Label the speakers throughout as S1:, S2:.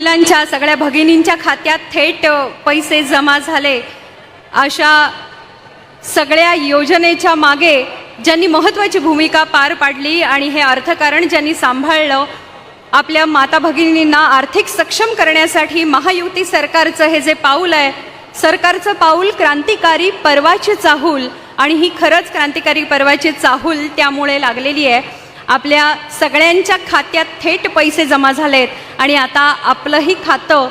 S1: महिलांच्या सगळ्या भगिनींच्या खात्यात थेट पैसे जमा झाले. अशा सगळ्या योजनेच्या मागे ज्यांनी महत्त्वाची भूमिका पार पाडली आणि हे अर्थकारण ज्यांनी सांभाळलं आपल्या माता भगिनींना आर्थिक सक्षम करण्यासाठी महायुती सरकारचं हे जे पाऊल आहे सरकारचं पाऊल क्रांतिकारी पर्वाची चाहूल आणि ही खरंच क्रांतिकारी पर्वाची चाहूल त्यामुळे लागलेली आहे. आपल्या सगळ्यांच्या खात्यात थेट पैसे जमा झालेत. आणि आता आपलंही खातं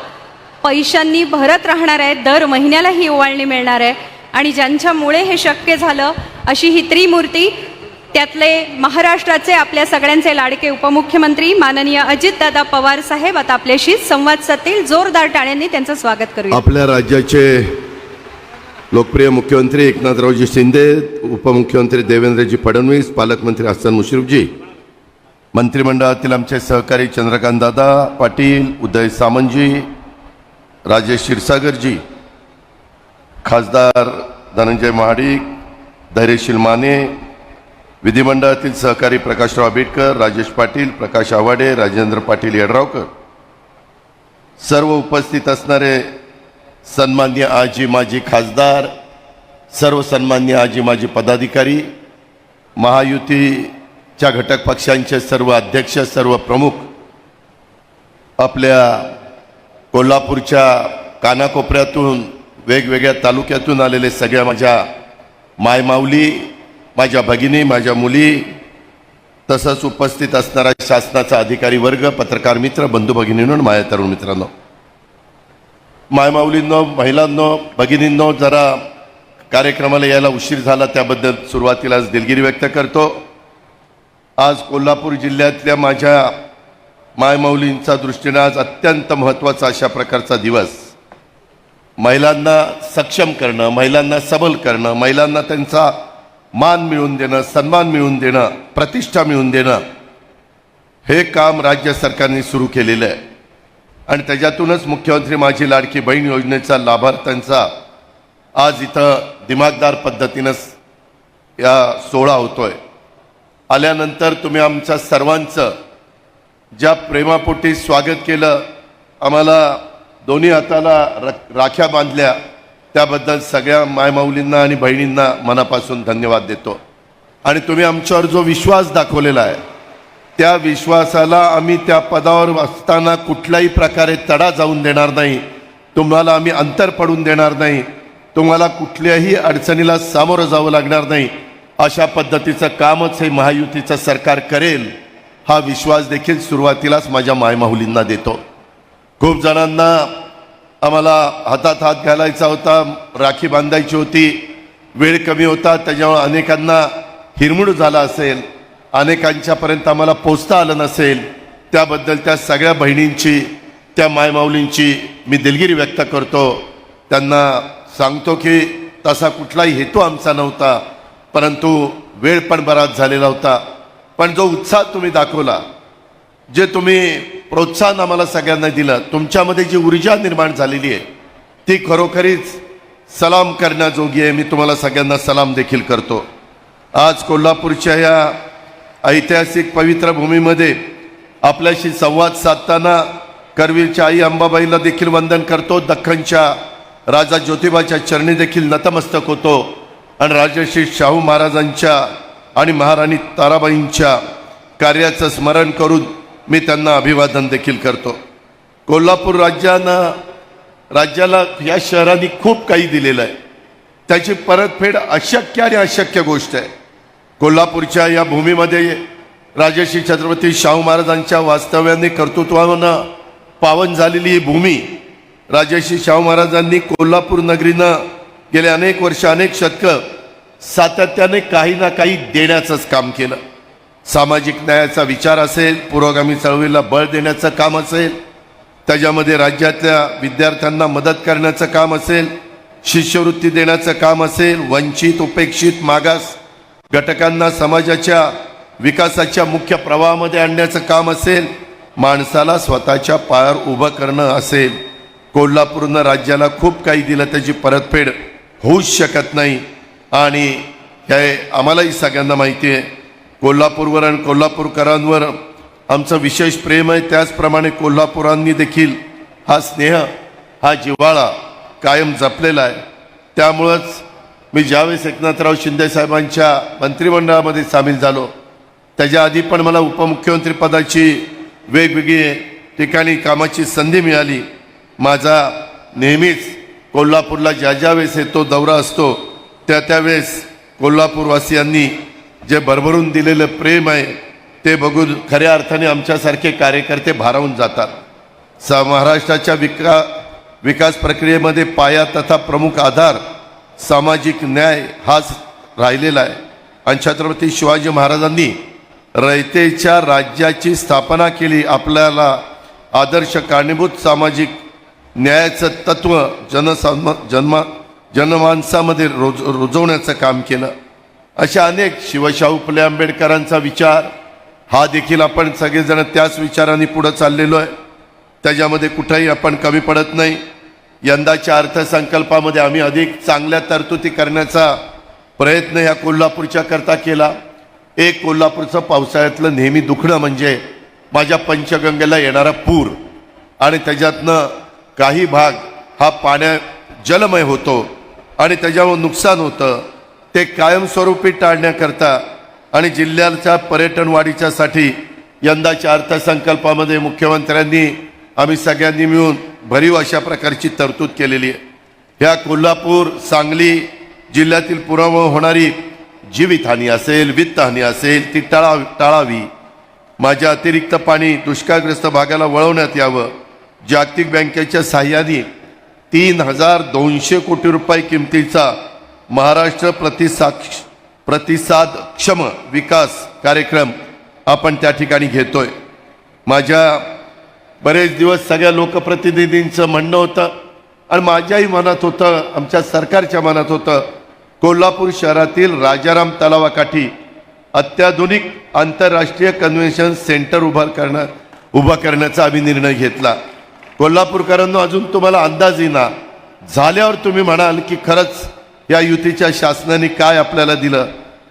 S1: पैशांनी भरत राहणार आहे. दर महिन्याला ही ओवाळणी मिळणार आहे. आणि ज्यांच्यामुळे हे शक्य झालं अशी ही त्रिमूर्ती त्यातले महाराष्ट्राचे आपल्या सगळ्यांचे लाडके उपमुख्यमंत्री माननीय अजितदादा पवार साहेब आता आपल्याशी संवाद साधतील. जोरदार टाळ्यांनी त्यांचं स्वागत करू
S2: आपल्या राज्याचे लोकप्रिय मुख्यमंत्री एकनाथरावजी शिंदे उपमुख्यमंत्री देवेंद्रजी फडणवीस पालकमंत्री हसन मुश्रीफजी मंत्रिमंडळातील आमचे सहकारी चंद्रकांत दादा पाटील उदय सामंतजी राजेश क्षीरसागरजी खासदार धनंजय महाडिक धैर्यशील माने विधिमंडळातील सहकारी प्रकाशराव आंबेडकर राजेश पाटील प्रकाश आवाडे राजेंद्र पाटील यड्रावकर. सर्व उपस्थित असणारे सन्मान्य आजी माजी खासदार सर्व सन्मान्य आजी माजी पदाधिकारी महायुती महायुतीच्या घटक पक्षांचे सर्व अध्यक्ष सर्व प्रमुख आपल्या कोल्हापूरच्या कानाकोपऱ्यातून वेगवेगळ्या तालुक्यातून आलेले सगळ्या माझ्या मायमाऊली माझ्या भगिनी माझ्या मुली तसंच उपस्थित असणारा शासनाचा अधिकारी वर्ग पत्रकार मित्र बंधू भगिनींनो माझ्या तरुण मित्रांनो. मायमाऊलींनो महिलांनो भगिनींनो जरा कार्यक्रमाला यायला उशीर झाला त्याबद्दल सुरुवातीलाच दिलगिरी व्यक्त करतो. आज कोल्हापूर जिल्ह्यातल्या माझ्या मायमौलींचा दृष्टीनं आज अत्यंत महत्त्वाचा अशा प्रकारचा दिवस. महिलांना सक्षम करणं महिलांना सबल करणं महिलांना त्यांचा मान मिळवून देणं सन्मान मिळवून देणं प्रतिष्ठा मिळवून देणं हे काम राज्य सरकारने सुरू केलेलं आहे. आणि त्याच्यातूनच मुख्यमंत्री माझी लाडकी बहीण योजनेचा लाभार्थ्यांचा आज इथं दिमागदार पद्धतीनं या सोहळा होतोय. आल्यानंतर तुम्ही आमच्या सर्वांचं ज्या प्रेमापोटी स्वागत केलं आम्हाला दोन्ही हाताला र- राख्या बांधल्या त्याबद्दल सगळ्या मायमाऊलींना आणि बहिणींना मनापासून धन्यवाद देतो. आणि तुम्ही आमच्यावर जो विश्वास दाखवलेला आहे त्या विश्वासाला आम्ही त्या पदावर असताना कुठल्याही प्रकारे तडा जाऊन देणार नाही तुम्हाला आम्ही अंतर पडून देणार नाही तुम्हाला कुठल्याही अडचणीला सामोरं जावं लागणार नाही अशा पद्धतीचं कामच हे महायुतीचं सरकार करेल हा विश्वास देखील सुरुवातीलाच माझ्या मायमाहुलींना देतो. खूप जणांना आम्हाला हातात हात घालायचा होता राखी बांधायची होती वेळ कमी होता त्याच्यामुळे अनेकांना हिरमुड झाला असेल अनेकांच्यापर्यंत आम्हाला पोचता आलं नसेल त्याबद्दल त्या सगळ्या बहिणींची त्या मायमाऊलींची मी दिलगिरी व्यक्त करतो. त्यांना सांगतो की तसा कुठलाही हेतू आमचा नव्हता परंतु वेळ पण बराच झालेला होता. पण जो उत्साह तुम्ही दाखवला जे तुम्ही प्रोत्साहन आम्हाला सगळ्यांना दिलं तुमच्यामध्ये जी ऊर्जा निर्माण झालेली आहे ती खरोखरीच सलाम करण्याजोगी आहे. मी तुम्हाला सगळ्यांना सलाम देखील करतो. आज कोल्हापूरच्या या ऐतिहासिक पवित्र भूमीमध्ये आपल्याशी संवाद साधताना करवीरच्या आई अंबाबाईला देखील वंदन करतो. दख्खनच्या राजा ज्योतिबाच्या चरणी देखील नतमस्तक होतो. आणि राजर्षी शाहू महाराजांच्या आणि महाराणी ताराबाईंच्या कार्याचं स्मरण करून मी त्यांना अभिवादन देखील करतो. कोल्हापूर राज्यानं राज्याला या शहराने खूप काही दिलेलं आहे. त्याची परतफेड अशक्य आणि अशक्य गोष्ट आहे. कोल्हापूरच्या या भूमीमध्ये राजर्षी छत्रपती शाहू महाराजांच्या वास्तव्याने कर्तृत्वानं पावन झालेली ही भूमी राजर्षी शाहू महाराजांनी कोल्हापूर नगरीनं गेले अनेक वर्ष अनेक शतकं सातत्याने काही ना काही देण्याचंच काम केलं. सामाजिक न्यायाचा विचार असेल पुरोगामी चळवळीला बळ देण्याचं काम असेल त्याच्यामध्ये राज्यातल्या विद्यार्थ्यांना मदत करण्याचं काम असेल शिष्यवृत्ती देण्याचं काम असेल वंचित उपेक्षित मागास घटकांना समाजाच्या विकासाच्या मुख्य प्रवाहामध्ये आणण्याचं काम असेल माणसाला स्वतःच्या पायावर उभं करणं असेल. कोल्हापूरनं राज्याला खूप काही दिलं त्याची परतफेड होऊच शकत नाही. आणि हे आम्हालाही सगळ्यांना माहिती आहे कोल्हापूरवर आणि कोल्हापूरकरांवर आमचं विशेष प्रेम आहे. त्याचप्रमाणे कोल्हापुरांनी देखील हा स्नेह हा जिव्हाळा कायम जपलेला आहे. त्यामुळंच मी ज्यावेळेस एकनाथराव शिंदे साहेबांच्या मंत्रिमंडळामध्ये सामील झालो त्याच्या आधी पण मला उपमुख्यमंत्री पदाची वेगवेगळी ठिकाणी कामाची संधी मिळाली. माझा नेहमीच कोल्हापूरला ज्या ज्या वेळेस येतो दौरा असतो त्या त्यावेळेस कोल्हापूरवासियांनी जे भरभरून दिलेलं प्रेम आहे ते बघून खऱ्या अर्थाने आमच्यासारखे कार्यकर्ते भारावून जातात. सा महाराष्ट्राच्या विका विकास प्रक्रियेमध्ये पाया तथा प्रमुख आधार सामाजिक न्याय हाच राहिलेला आहे. आणि छत्रपती शिवाजी महाराजांनी रयतेच्या राज्याची स्थापना केली आपल्याला आदर्श कारणीभूत सामाजिक न्यायाचं तत्व जनसाम जन्मा जनमानसामध्ये रोज रुजवण्याचं काम केलं. अशा अनेक शिवशाहू फुले आंबेडकरांचा विचार हा देखील आपण सगळेजण त्याच विचाराने पुढं चाललेलो आहे. त्याच्यामध्ये कुठंही आपण कमी पडत नाही. यंदाच्या अर्थसंकल्पामध्ये आम्ही अधिक चांगल्या तरतुदी करण्याचा प्रयत्न या कोल्हापूरच्या करता केला. एक कोल्हापूरचं पावसाळ्यातलं नेहमी दुखणं म्हणजे माझ्या पंचगंगेला येणारा पूर आणि त्याच्यातनं काही भाग हा पाण्या जलमय होतो आणि त्याच्यामुळं नुकसान होतं. ते कायमस्वरूपी टाळण्याकरता आणि जिल्ह्याच्या पर्यटन वाढीच्यासाठी यंदाच्या अर्थसंकल्पामध्ये मुख्यमंत्र्यांनी आम्ही सगळ्यांनी मिळून भरीव अशा प्रकारची तरतूद केलेली आहे. ह्या कोल्हापूर सांगली जिल्ह्यातील पुरामुळे होणारी जीवितहानी असेल वित्तहानी असेल ती टाळा टाळावी. माझ्या अतिरिक्त पाणी दुष्काळग्रस्त भागाला वळवण्यात यावं. जागतिक बँकेच्या साह्याने तीन हजार दोनशे कोटी रुपये किमतीचा महाराष्ट्र प्रतिसाक्ष प्रतिसादक्षम विकास कार्यक्रम आपण त्या ठिकाणी घेतोय. माझ्या बरेच दिवस सगळ्या लोकप्रतिनिधींचं म्हणणं होतं आणि माझ्याही मनात होतं आमच्या सरकारच्या मनात होतं कोल्हापूर शहरातील राजाराम तलावाकाठी अत्याधुनिक आंतरराष्ट्रीय कन्व्हेन्शन सेंटर उभा करणं उभा करण्याचा आम्ही निर्णय घेतला. कोल्हापूरकरांनो अजून तुम्हाला अंदाज येईना. झाल्यावर तुम्ही म्हणाल की खरंच या युतीच्या शासनाने काय आपल्याला दिलं?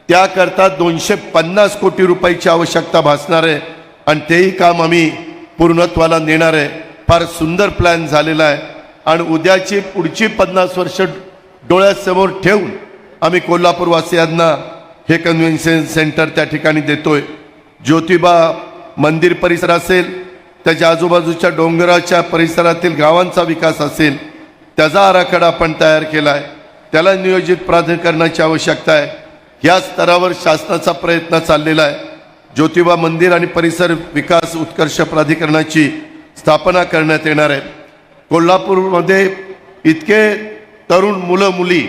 S2: त्याकरता दोनशे पन्नास कोटी रुपयाची आवश्यकता भासणार आहे आणि तेही काम आम्ही पूर्णत्वाला नेणार आहे. फार सुंदर प्लॅन झालेला आहे. आणि उद्याची पुढची पन्नास वर्ष डोळ्यासमोर ठेवून आम्ही कोल्हापूरवासियांना हे कन्व्हेन्शन सेंटर त्या ठिकाणी देतोय. ज्योतिबा मंदिर परिसर असेल त्याच्या आजूबाजूच्या डोंगराच्या परिसरातील गावांचा विकास असेल त्याचा आराखडा आपण तयार केला आहे त्याला नियोजित प्राधिकरणाची आवश्यकता आहे. या स्तरावर शासनाचा प्रयत्न चाललेला आहे. ज्योतिबा मंदिर आणि परिसर विकास उत्कर्ष प्राधिकरणाची स्थापना करण्यात येणार आहे. कोल्हापूरमध्ये इतके तरुण मुलं मुली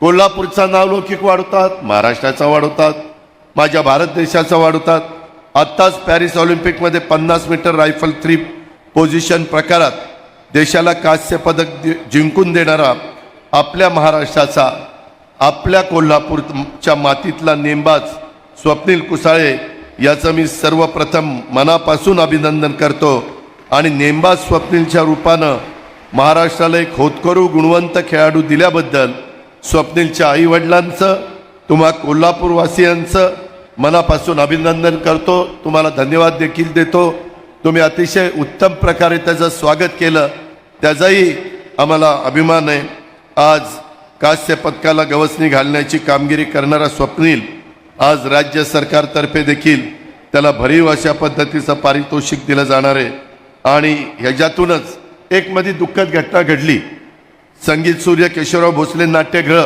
S2: कोल्हापूरचा नावलौकिक वाढवतात महाराष्ट्राचा वाढवतात माझ्या भारत देशाचा वाढवतात. आत्ताच पॅरिस ऑलिम्पिकमध्ये पन्नास मीटर रायफल थ्री पोझिशन प्रकारात देशाला कांस्य पदक जिंकून देणारा आपल्या महाराष्ट्राचा आपल्या कोल्हापूरच्या मातीतला नेमबाज स्वप्नील कुसाळे याचं मी सर्वप्रथम मनापासून अभिनंदन करतो. आणि नेमबाज स्वप्नीलच्या रूपानं महाराष्ट्राला एक होतकरू गुणवंत खेळाडू दिल्याबद्दल स्वप्नीलच्या आईवडिलांचं तुम्हा कोल्हापूरवासियांचं मनापासून अभिनंदन करतो. तुम्हाला धन्यवाद देखील देतो. तुम्ही अतिशय उत्तम प्रकारे त्याचं स्वागत केलं. त्याचाही आम्हाला अभिमान आहे. आज कास्य पदकाला गवसणी घालण्याची कामगिरी करणारा स्वप्नील आज राज्य सरकारतर्फे देखील त्याला भरीव अशा पद्धतीचं पारितोषिक दिलं जाणार आहे. आणि ह्याच्यातूनच एक मध्ये दुःखद घटना घडली. संगीत सूर्य केशवराव भोसले नाट्यगृह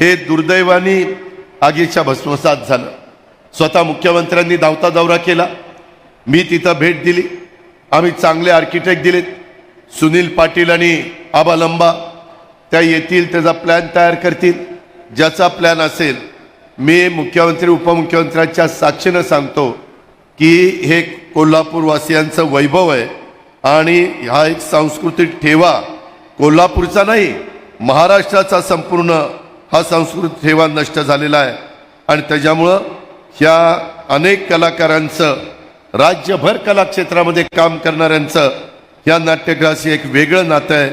S2: हे दुर्दैवानी आगीच्या भस्मसात झालं. स्वतः मुख्यमंत्र्यांनी धावता दौरा केला. मी तिथं भेट दिली. आम्ही चांगले आर्किटेक्ट दिलेत. सुनील पाटील आणि आबालंबा त्या येतील त्याचा प्लॅन तयार करतील. ज्याचा प्लॅन असेल मी मुख्यमंत्री उपमुख्यमंत्र्यांच्या साक्षीनं सांगतो की हे कोल्हापूरवासियांचं वैभव आहे आणि हा एक सांस्कृतिक ठेवा कोल्हापूरचा नाही महाराष्ट्राचा संपूर्ण हा सांस्कृतिक ठेवा नष्ट झालेला आहे. आणि त्याच्यामुळं ह्या अनेक कलाकारांचं राज्यभर कलाक्षेत्रामध्ये काम करणाऱ्यांचं ह्या नाट्यगृहाशी एक वेगळं नातं आहे.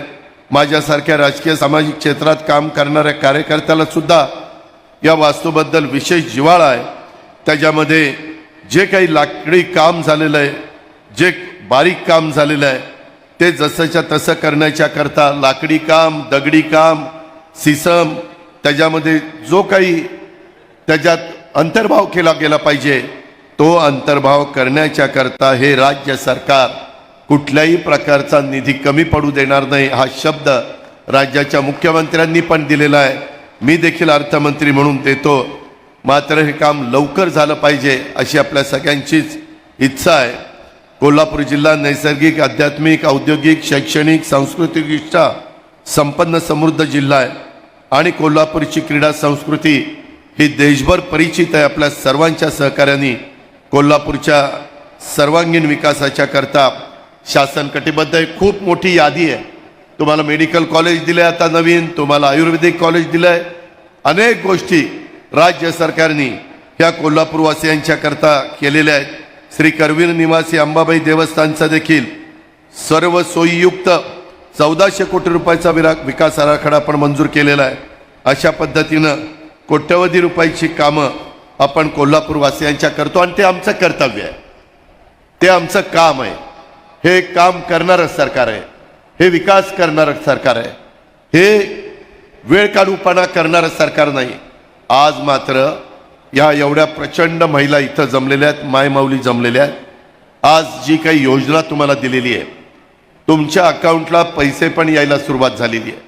S2: माझ्यासारख्या राजकीय सामाजिक क्षेत्रात काम करणाऱ्या कार्यकर्त्याला सुद्धा या वास्तूबद्दल विशेष जिव्हाळा आहे. त्याच्यामध्ये जे काही लाकडी काम झालेलं आहे जे बारीक काम झालेलं आहे ते जसंच्या तसं करण्याच्या करता लाकडी काम दगडी काम सिसम त्याच्यामध्ये जो काही त्याच्यात अंतर्भाव केला गेला पाहिजे. तो अंतर्भाव करण्याच्या करता हे राज्य सरकार कुठल्याही प्रकारचा निधी कमी पडू देणार नाही हा शब्द राज्याच्या मुख्यमंत्र्यांनी पण दिलेला आहे. मी देखील अर्थमंत्री म्हणून देतो. मात्र हे काम लवकर झालं पाहिजे अशी आपल्या सगळ्यांचीच इच्छा आहे. कोल्हापूर जिल्हा नैसर्गिक आध्यात्मिक औद्योगिक शैक्षणिक सांस्कृतिकदृष्ट्या संपन्न समृद्ध जिल्हा आहे. आणि कोल्हापूरची क्रीडा संस्कृती ही देशभर परिचित आहे आपल्या सर्वांच्या सहकार्याने. कोल्हापूरच्या सर्वांगीण विकासाच्या करता शासन कटिबद्ध आहे. खूप मोठी यादी आहे. तुम्हाला मेडिकल कॉलेज दिलं आहे आता नवीन तुम्हाला आयुर्वेदिक कॉलेज दिलं आहे अनेक गोष्टी राज्य सरकारने ह्या कोल्हापूरवासियांच्या करता केलेल्या आहेत. श्री करवीर निवासी अंबाबाई देवस्थानचा देखील सर्व सोयीयुक्त चौदाशे कोटी रुपयाचा विरा विकास आराखडा आपण मंजूर केलेला आहे. अशा पद्धतीनं कोट्यवधी रुपयाची कामं आपण कोल्हापूरवासियांच्या करतो आणि ते आमचं कर्तव्य आहे. ते आमचं काम आहे. हे काम करणारं सरकार आहे. हे विकास करणारं सरकार आहे. हे वेळ काढूपणा करणारं सरकार नाही. आज मात्र या एवढ्या प्रचंड महिला इथं जमलेल्या आहेत मायमाऊली जमलेल्या आहेत. आज जी काही योजना तुम्हाला दिलेली आहे तुमच्या अकाउंटला पैसे पण यायला सुरुवात झालेली आहे.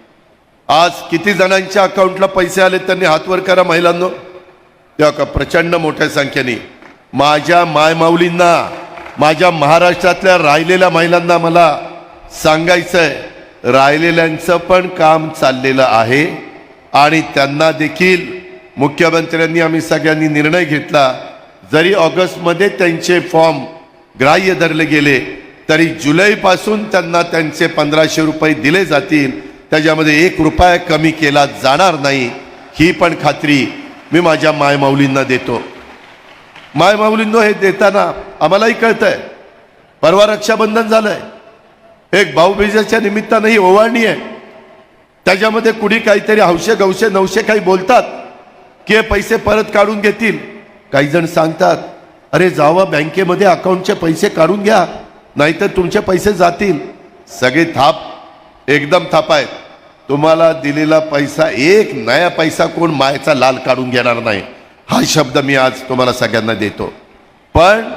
S2: आज किती जणांच्या अकाउंटला पैसे आले त्यांनी हातवर करा महिलांनो. तेव्हा का प्रचंड मोठ्या संख्येने. माझ्या मायमाऊलींना माझ्या महाराष्ट्रातल्या राहिलेल्या महिलांना मला सांगायचं आहे राहिलेल्यांचं पण काम चाललेलं आहे आणि त्यांना देखील मुख्यमंत्र्यांनी आम्ही सगळ्यांनी निर्णय घेतला. जरी ऑगस्टमध्ये त्यांचे फॉर्म ग्राह्य धरले गेले तरी जुलैपासून त्यांना त्यांचे पंधराशे रुपये दिले जातील. त्याच्यामध्ये एक रुपया कमी केला जाणार नाही ही पण खात्री मी माझ्या मायमाऊलींना देतो. मायमाऊलींनो हे देताना आम्हालाही कळतंय परवा रक्षाबंधन झालंय. एक भाऊबीजेच्या निमित्तानं ही ओवाळणी आहे. त्याच्यामध्ये कुणी काहीतरी हौशे गवशे नवशे काही बोलतात की हे पैसे परत काढून घेतील. काही जण सांगतात अरे जावा बँकेमध्ये अकाउंटचे पैसे काढून घ्या नाहीतर तुमचे पैसे जातील. सगळे थाप एकदम थाप आहेत. तुम्हाला दिलेला पैसा एक नया पैसा कोण मायचा लाल काढून घेणार नाही. हा शब्द मी आज तुम्हाला सगळ्यांना देतो. पण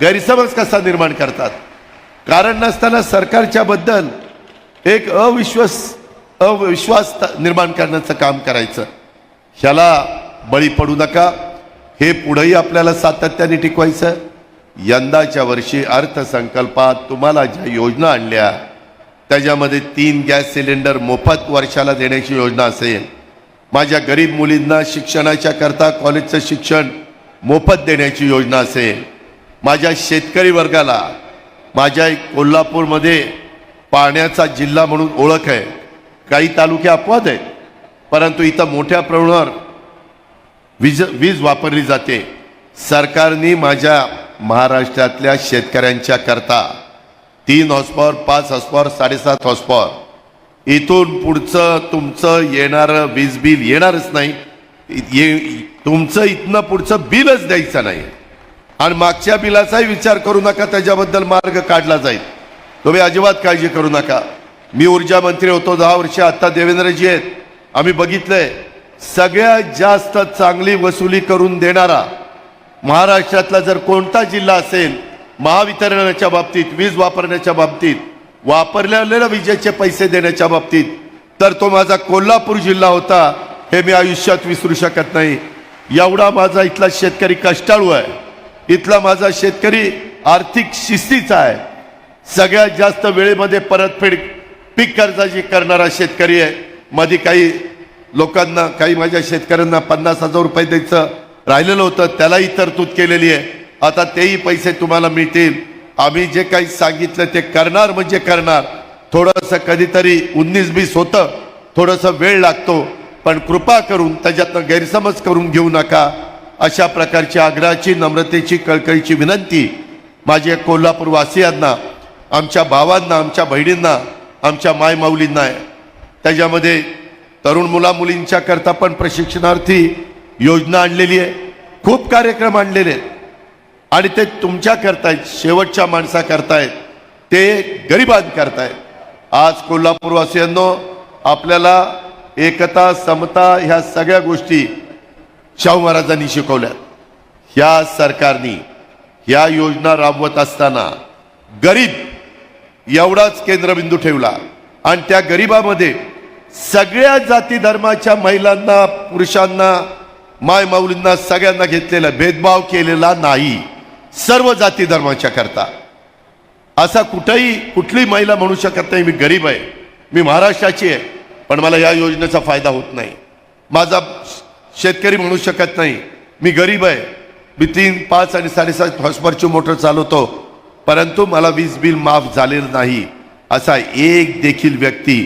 S2: गैरसमज कसा निर्माण करतात? कारण नसताना सरकारच्या बद्दल एक अविश्वास अविश्वास त- निर्माण करण्याचं काम करायचं. ह्याला बळी पडू नका. हे पुढेही आपल्याला सातत्याने टिकवायचं. यंदाच्या वर्षी अर्थसंकल्पात तुम्हाला ज्या योजना आणल्या त्याच्यामध्ये तीन गॅस सिलेंडर मोफत वर्षाला देण्याची योजना असेल. माझ्या गरीब मुलींना शिक्षणाच्या करता कॉलेजचं शिक्षण मोफत देण्याची योजना असेल. माझ्या शेतकरी वर्गाला माझ्या एक कोल्हापूरमध्ये पाण्याचा जिल्हा म्हणून ओळख आहे. काही तालुके अपवाद आहेत परंतु इथं मोठ्या प्रमाणावर वीज वीज वापरली जाते. सरकारने माझ्या महाराष्ट्रातल्या शेतकऱ्यांच्या करता तीन हॉस्पॉवर पाच हॉस्पॉवर साडेसात हॉस्पॉवर इथून पुढचं तुमचं येणारं वीज बिल येणारच नाही. ये तुमचं इथनं पुढचं बिलच द्यायचं नाही. आणि मागच्या बिलाचाही विचार करू नका त्याच्याबद्दल मार्ग काढला जाईल. तुम्ही अजिबात काळजी करू नका. मी ऊर्जा मंत्री होतो दहा वर्ष आत्ता देवेंद्रजी आहेत. आम्ही बघितलंय सगळ्यात जास्त चांगली वसुली करून देणारा महाराष्ट्रातला जर कोणता जिल्हा असेल महावितरणाच्या बाबतीत वीज वापरण्याच्या बाबतीत वापरलेल्या विजेचे पैसे देण्याच्या बाबतीत तर तो माझा कोल्हापूर जिल्हा होता हे मी आयुष्यात विसरू शकत नाही. एवढा माझा इथला शेतकरी कष्टाळू आहे. इथला माझा शेतकरी आर्थिक शिस्तीचा आहे. सगळ्यात जास्त वेळेमध्ये परतफेड पीक कर्जाची करणारा शेतकरी आहे. मध्ये काही लोकांना काही माझ्या शेतकऱ्यांना पन्नास हजार रुपये द्यायचं राहिलेलं होतं त्यालाही तरतूद केलेली आहे. आता तेही पैसे तुम्हाला मिळतील. आम्ही जे काही सांगितलं ते करणार म्हणजे करणार. थोडंसं कधीतरी उन्नीस बीस होतं थोडंसं वेळ लागतो. पण कृपा करून त्याच्यातनं गैरसमज करून घेऊ नका. अशा प्रकारची आग्रहाची नम्रतेची कळकळीची विनंती माझ्या कोल्हापूर वासियांना आमच्या भावांना आमच्या बहिणींना आमच्या मायमाऊलींना आहे. त्याच्यामध्ये तरुण मुला मुलींच्या करता पण प्रशिक्षणार्थी योजना आणलेली आहे. खूप कार्यक्रम आणलेले आहेत. आणि ते तुमच्या करतायत शेवटच्या माणसा करतायत ते गरिबांकरताय आज कोल्हापूरवासियांनो आपल्याला एकता समता ह्या सगळ्या गोष्टी शाहू महाराजांनी शिकवल्या ह्या सरकारनी ह्या योजना राबवत असताना गरीब एवढाच केंद्रबिंदू ठेवला आणि त्या गरिबामध्ये सगळ्या जाती धर्माच्या महिलांना पुरुषांना माय माऊलींना सगळ्यांना घेतलेला भेदभाव केलेला नाही. सर्व जाती धर्माच्या करता. असा कुठंही कुठली महिला म्हणू शकत नाही मी गरीब आहे मी महाराष्ट्राची आहे पण मला या योजनेचा फायदा होत नाही. माझा शेतकरी म्हणू शकत नाही मी गरीब आहे मी तीन पाच आणि साडेसात हॉस्परची मोटर चालवतो परंतु मला वीज बिल माफ झालेलं नाही असा एक देखील व्यक्ती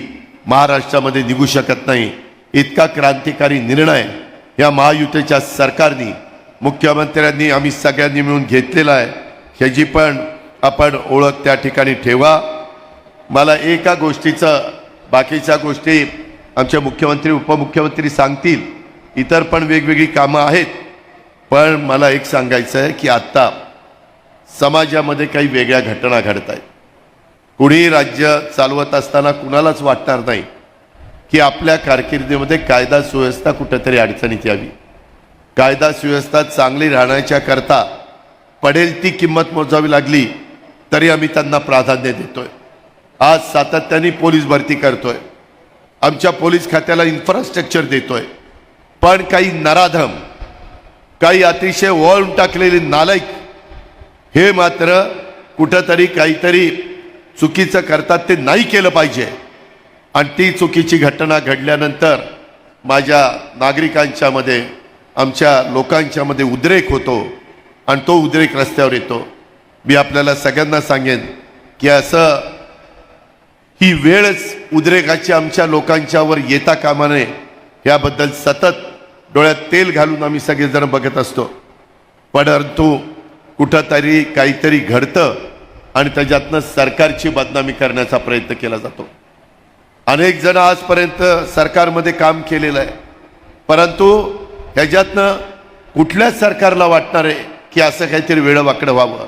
S2: महाराष्ट्रामध्ये निघू शकत नाही. इतका क्रांतिकारी निर्णय या महायुतीच्या सरकारने मुख्यमंत्र्यांनी आम्ही सगळ्यांनी मिळून घेतलेला आहे. ह्याची पण आपण ओळख त्या ठिकाणी ठेवा. मला एका गोष्टीचं बाकीच्या गोष्टी आमचे मुख्यमंत्री उपमुख्यमंत्री सांगतील. इतर पण वेगवेगळी कामं आहेत. पण मला एक सांगायचं आहे की आत्ता समाजामध्ये काही वेगळ्या घटना घडत आहेत. कुणी राज्य चालवत असताना कुणालाच वाटणार नाही की आपल्या कारकिर्दीमध्ये कायदा सुव्यवस्था कुठेतरी अडचणीत यावी. कायदा सुव्यवस्था चांगली राहण्याच्या करता पडेल ती किंमत मोजावी लागली तरी आम्ही त्यांना प्राधान्य देतोय. आज सातत्याने पोलीस भरती करतोय. आमच्या पोलीस खात्याला इन्फ्रास्ट्रक्चर देतोय. पण काही नराधम काही अतिशय वळून टाकलेले नालायक हे मात्र कुठंतरी काहीतरी चुकीचं करतात ते नाही केलं पाहिजे. आणि ती चुकीची घटना घडल्यानंतर माझ्या नागरिकांच्यामध्ये आमच्या लोकांच्यामध्ये उद्रेक होतो आणि तो उद्रेक रस्त्यावर येतो. मी आपल्याला सगळ्यांना सांगेन की असं ही वेळच उद्रेकाची आमच्या लोकांच्यावर येता कामा नये. याबद्दल सतत डोळ्यात तेल घालून आम्ही सगळेजण बघत असतो. परंतु कुठंतरी काहीतरी घडतं आणि त्याच्यातनं सरकारची बदनामी करण्याचा प्रयत्न केला जातो. अनेक जण आजपर्यंत सरकारमध्ये काम केलेलं आहे. परंतु ह्याच्यातनं कुठल्याच सरकारला वाटणार आहे की असं काहीतरी वेळं व्हावं.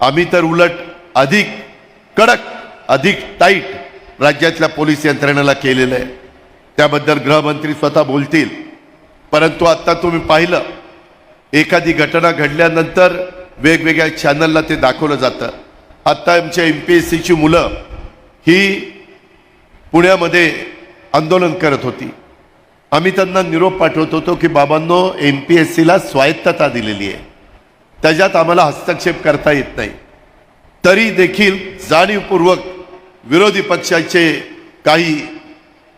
S2: आम्ही तर उलट अधिक कडक अधिक टाईट राज्यातल्या पोलीस यंत्रणेला केलेलं आहे. त्याबद्दल गृहमंत्री स्वतः बोलतील. परंतु आत्ता तुम्ही पाहिलं एखादी घटना घडल्यानंतर वेगवेगळ्या चॅनलला ते दाखवलं जातं. आत्ता आमच्या एम पी एस सीची मुलं ही पुण्यामध्ये आंदोलन करत होती. आम्ही त्यांना निरोप पाठवत होतो की बाबांनो एम पी एस सीला स्वायत्तता दिलेली आहे. त्याच्यात आम्हाला हस्तक्षेप करता येत नाही. तरी देखील जाणीवपूर्वक विरोधी पक्षाचे काही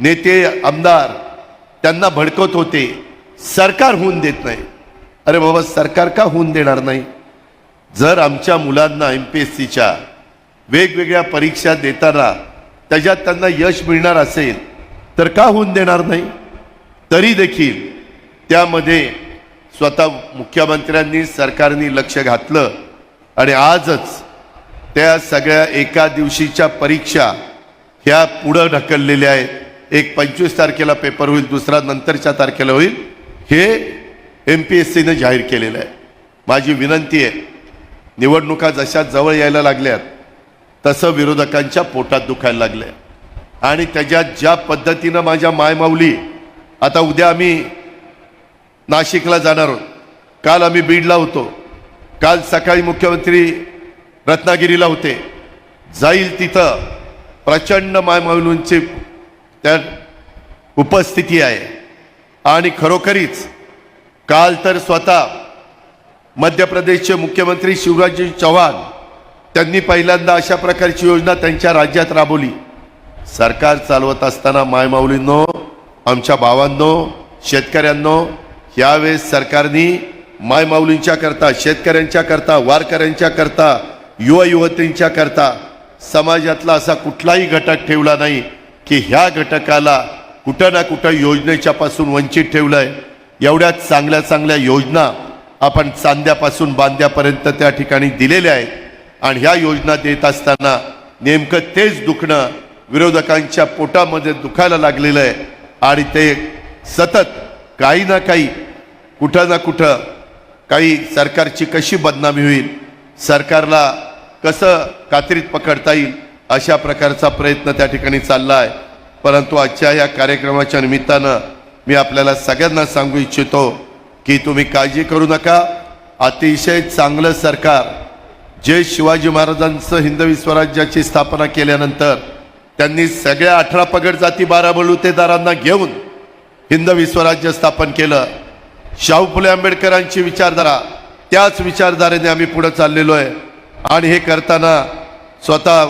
S2: नेते आमदार त्यांना भडकवत होते. सरकार होऊन देत नाही. अरे बाबा सरकार का होऊन देणार नाही? जर आमच्या मुलांना एम पी एस सीच्या वेगवेगळ्या परीक्षा देताना त्याच्यात त्यांना यश मिळणार असेल तर का होऊन देणार नाही? तरी देखील त्यामध्ये स्वतः मुख्यमंत्र्यांनी सरकारने लक्ष घातलं आणि आजच त्या सगळ्या एका दिवशीच्या परीक्षा ह्या पुढं ढकललेल्या आहेत. एक पंचवीस तारखेला पेपर होईल दुसरा नंतरच्या तारखेला होईल. हे एम पी एस सीनं जाहीर केलेलं आहे. माझी विनंती आहे निवडणुका जशा जवळ यायला लागल्यात तसं विरोधकांच्या पोटात दुखायला लागलं आणि त्याच्यात ज्या पद्धतीनं माझ्या मायमाऊली आता उद्या आम्ही नाशिकला जाणार आहोत. काल आम्ही बीडला होतो. काल सकाळी मुख्यमंत्री रत्नागिरीला होते. जाईल तिथं प्रचंड मायमाऊलींची त्या उपस्थिती आहे. आणि खरोखरीच काल तर स्वतः मध्य प्रदेशचे मुख्यमंत्री शिवराजजी चव्हाण त्यांनी पहिल्यांदा अशा प्रकारची योजना त्यांच्या राज्यात राबवली. सरकार चालवत असताना मायमाऊलींनो आमच्या भावांनो शेतकऱ्यांनो यावेळेस सरकारनी मायमाऊलींच्या करता शेतकऱ्यांच्या करता वारकऱ्यांच्या करता युवा युवतींच्या करता समाजातला असा कुठलाही घटक ठेवला नाही की ह्या घटकाला कुठं ना कुठं योजनेच्या पासून वंचित आहे एवढ्यात चांगल्या चांगल्या योजना आपण चांद्यापासून बांद्यापर्यंत त्या ठिकाणी दिलेल्या आहेत आणि ह्या योजना देत असताना नेमकं तेच दुखणं विरोधकांच्या पोटामध्ये दुखायला लागलेलं आहे. आणि ते सतत काही ना काही कुठं ना कुठं काही सरकारची कशी बदनामी होईल सरकारला कसं कात्रीत पकडता येईल अशा प्रकारचा प्रयत्न त्या ठिकाणी चालला आहे. परंतु आजच्या या कार्यक्रमाच्या निमित्तानं मी आपल्याला सगळ्यांना सांगू इच्छितो की तुम्ही काळजी करू नका. अतिशय चांगलं सरकार जे शिवाजी महाराजांचं हिंदवी स्वराज्याची स्थापना केल्यानंतर त्यांनी सगळ्या अठरा पगड जाती बारा बलुतेदारांना घेऊन हिंदवी स्वराज्य स्थापन केलं. शाहू फुले आंबेडकरांची विचारधारा त्याच विचारधारेने आम्ही पुढे चाललेलो आहे. आणि हे करताना स्वतः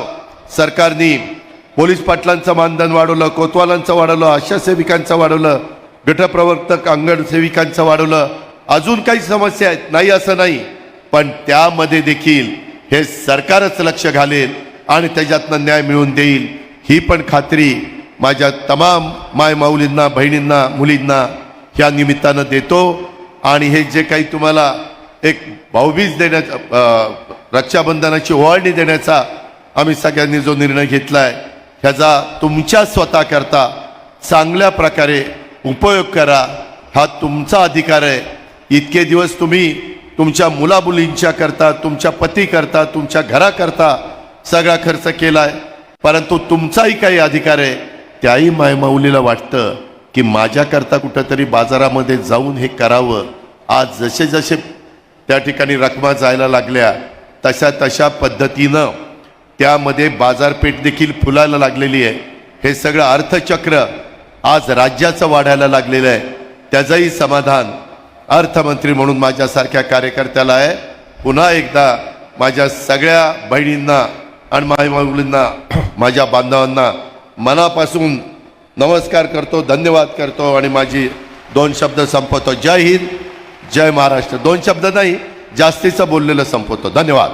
S2: सरकारने पोलीस पाटलांचं मानधन वाढवलं कोतवालांचं वाढवलं आशा सेविकांचं वाढवलं गटप्रवर्तक अंगण सेविकांचं वाढवलं. अजून काही समस्या आहेत नाही असं नाही पण त्यामध्ये देखील हे सरकारच लक्ष घालेल आणि त्याच्यातनं न्याय मिळवून देईल. ही पण खात्री माझ्या तमाम माय माऊलींना बहिणींना मुलींना ह्या निमित्तानं देतो. आणि हे जे काही तुम्हाला एक भाऊबीज देण्याचा रक्षाबंधनाची ओवाळणी देण्याचा आम्ही सगळ्यांनी जो निर्णय घेतला आहे ह्याचा तुमच्या स्वतःकरता चांगल्या प्रकारे उपयोग करा. हा तुमचा अधिकार आहे. इतके दिवस तुम्ही तुमच्या मुलामुलींच्या करता तुमच्या पतीकरता तुमच्या घराकरता सगळा खर्च केला आहे परंतु तुमचाही काही अधिकार आहे. त्याही मायमाऊलीला वाटतं की माझ्याकरता कुठंतरी बाजारामध्ये जाऊन हे करावं. आज जसे जसे त्या ठिकाणी रकमा जायला लागल्या तशा तशा पद्धतीनं त्यामध्ये बाजारपेठ देखील फुलायला लागलेली आहे. हे सगळं अर्थचक्र आज राज्याचं वाढायला लागलेलं आहे. त्याचंही समाधान अर्थमंत्री म्हणून माझ्यासारख्या कार्यकर्त्याला आहे. पुन्हा एकदा माझ्या सगळ्या बहिणींना आणि माईमाऊलींना माझ्या बांधवांना मनापासून नमस्कार करतो धन्यवाद करतो आणि माझी दोन शब्द संपवतो. जय हिंद जय महाराष्ट्र. दोन शब्द नाही जास्तीचं बोललेलं संपवतो. धन्यवाद.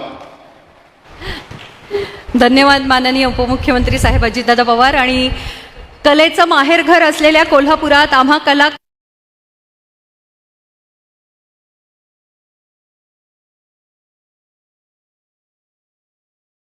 S1: धन्यवाद माननीय उपमुख्यमंत्री साहेब अजितदादा पवार आणि कलेचं माहेरघर असलेल्या कोल्हापुरात आम्हा कला